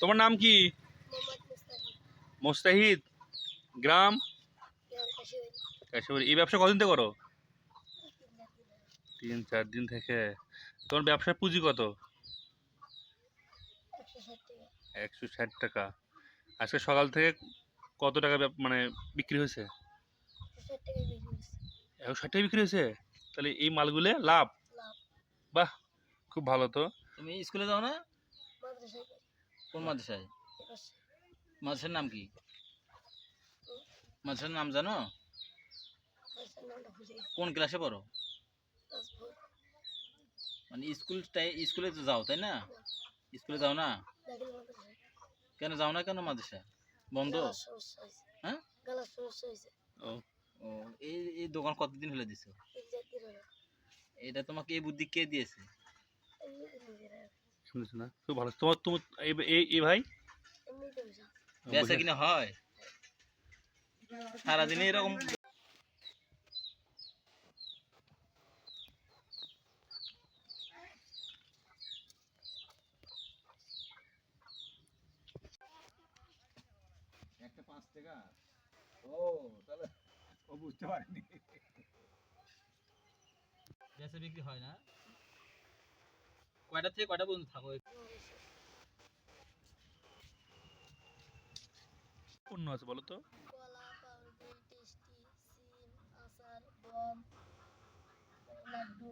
তোমার নাম কি? মোস্তাহিদ। গ্রাম? এই ব্যবসা কদিন থেকে করো? তিন চার দিন আগে। তিন চার দিন থেকে। তোমার ব্যবসার পুঁজি কত? একশো ষাট টাকা। আজকে সকাল থেকে কত টাকা মানে বিক্রি হয়েছে? একশো ষাট টাকা বিক্রি হয়েছে। তাহলে এই মালগুলো লাভ? লাভ। বাহ খুব ভালো তো। তুমি স্কুলে যাও না? কোন মাদ্রাসায়? মাদ্রাসার নাম কি? মাদ্রাসার নাম জানো? কোন ক্লাসে পড়ো? মানে স্কুল স্কুলে তো যাও তাই না? স্কুলে যাও না? কেন যাও না কেন মাদ্রাসা? বন্ধ? হ্যাঁ? ও এই এই দোকান কতদিন হলে দিছো? এটা তোমাকে এই বুদ্ধি কে দিয়েছে? শুনেছি না? খুব ভালো। তোমার তোমার এই- এই ভাই? বেচা কিনা হয়? সারাদিনে এরকম একটা পাঁচ টাকা? ও তাহলে ও বুঝতে পারেনি। বেচা বিক্রি হয় না? কয়টা থেকে কয়টা পর্যন্ত থাকো? অন্য আছে বলো তো? কলা পাউরুটি টেস্টি সিম আচার গম লাড্ডু।